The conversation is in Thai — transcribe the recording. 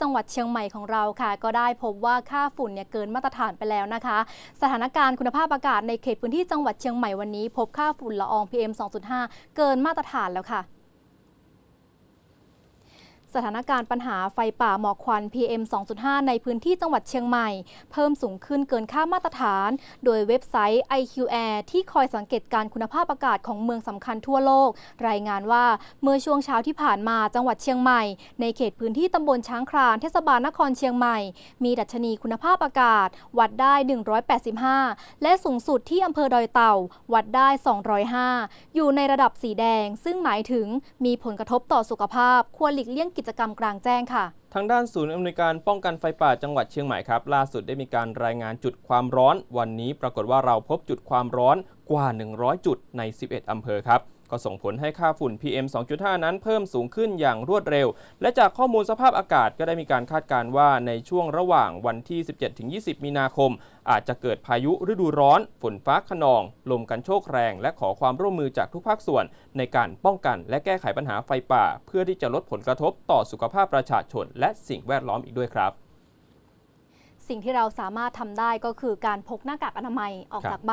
จังหวัดเชียงใหม่ของเราค่ะ ก็ได้พบว่าค่าฝุ่นเนี่ยเกินมาตรฐานไปแล้วนะคะ สถานการณ์คุณภาพอากาศในเขตพื้นที่จังหวัดเชียงใหม่วันนี้ พบค่าฝุ่นละออง PM 2.5 เกินมาตรฐานแล้วค่ะ สถานการณ์ปัญหาไฟป่าหมอกควัน PM 2.5 ในพื้นที่จังหวัดเชียงใหม่ เพิ่มสูงขึ้นเกินค่ามาตรฐาน โดยเว็บไซต์ IQ Air ที่คอยสังเกตการคุณภาพอากาศของเมืองสำคัญทั่วโลก รายงานว่าเมื่อช่วงเช้าที่ผ่านมาจังหวัดเชียงใหม่ ในเขตพื้นที่ตำบลช้างคลานเทศบาลนครเชียงใหม่ มีดัชนีคุณภาพอากาศ วัดได้ 185 และสูงสุดที่อำเภอดอยเต่า วัดได้ 205 อยู่ในระดับสีแดง ซึ่งหมายถึงมีผลกระทบต่อสุขภาพควรหลีกเลี่ยงกิจกรรมกลางแจ้งค่ะ ทางด้านศูนย์อำนวยการป้องกันไฟป่าจังหวัดเชียงใหม่ครับ ล่าสุดได้มีการรายงานจุดความร้อน วันนี้ปรากฏว่าเราพบจุดความร้อน กว่า 100 จุดใน 11 อำเภอครับก็ส่งผลให้ค่าฝุ่น PM 2.5 นั้นเพิ่มสูงขึ้นอย่างรวดเร็ว และจากข้อมูลสภาพอากาศก็ได้มีการคาดการณ์ว่าในช่วงระหว่างวันที่ 17-20 มีนาคม อาจจะเกิดพายุฤดูร้อน ฝนฟ้าขนอง ลมกันโชกแรง และขอความร่วมมือจากทุกภาคส่วน ในการป้องกันและแก้ไขปัญหาไฟป่า เพื่อที่จะลดผลกระทบต่อสุขภาพประชาชน และสิ่งแวดล้อมอีกด้วยครับ สิ่งที่เราสามารถทำได้ก็คือการพกหน้ากากอนามัยออกจากบ้าน